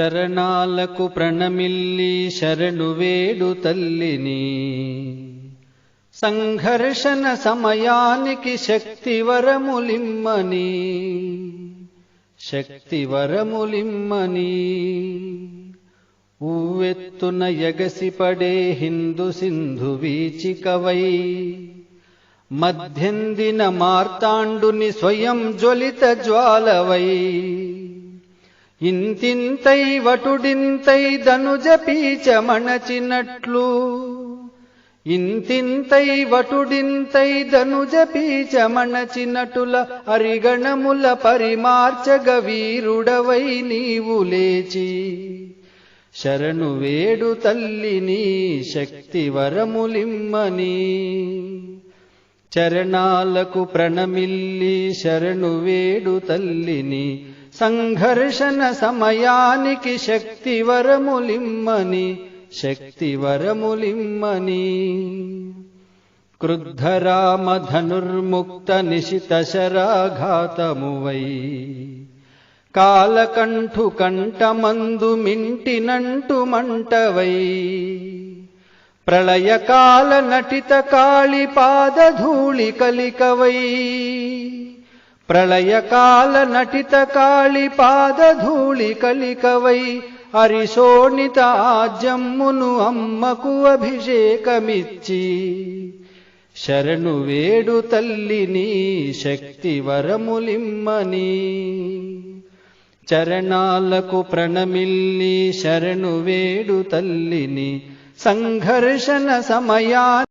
చరణాలకు ప్రణమిల్లి శరణు వేడు తల్లిని. సంఘర్షణ సమయానికి శక్తివరములిమ్మని. శక్తివరములిమ్మని. ఊవెత్తున ఎగసిపడే హిందు సింధు వీచికవై. మధ్యందిన మార్తాండుని స్వయం జ్వలిత జ్వాలవై. ఇంతింతై వటుడింతై ధనుజ పీచమణచినట్లు ఇంతింతై వటుడింతై ధనుజ పీచమణచినటుల అరిగణముల పరిమార్చగ వీరుడవై నీవు లేచి. శరణు వేడు తల్లిని శక్తి వరములిమ్మని. చరణాలకు ప్రణమిల్లి శరణు వేడు తల్లిని సంఘర్షణ సమయానికి శక్తి వరములిమ్మని శక్తి వరములిమ్మని క్రుద్ధరామ ధనుర్ముక్త నిశిత శరాఘాతమువై కాలకంఠు కంఠమందు మింటినంటు మంటవై ప్రళయకాల నటిత కాళి పాదధూళి కలికవై ప్రళయకాల నటిత కాళి పాదధూళి కలికవై అరిశోణిత ఆజమ్మును అమ్మకు అభిషేకమిచ్చి. శరణు వేడు తల్లిని శక్తి వరములిమ్మని. చరణాలకు ప్రణమిల్లి శరణు వేడు తల్లిని సంఘర్షణ సమయా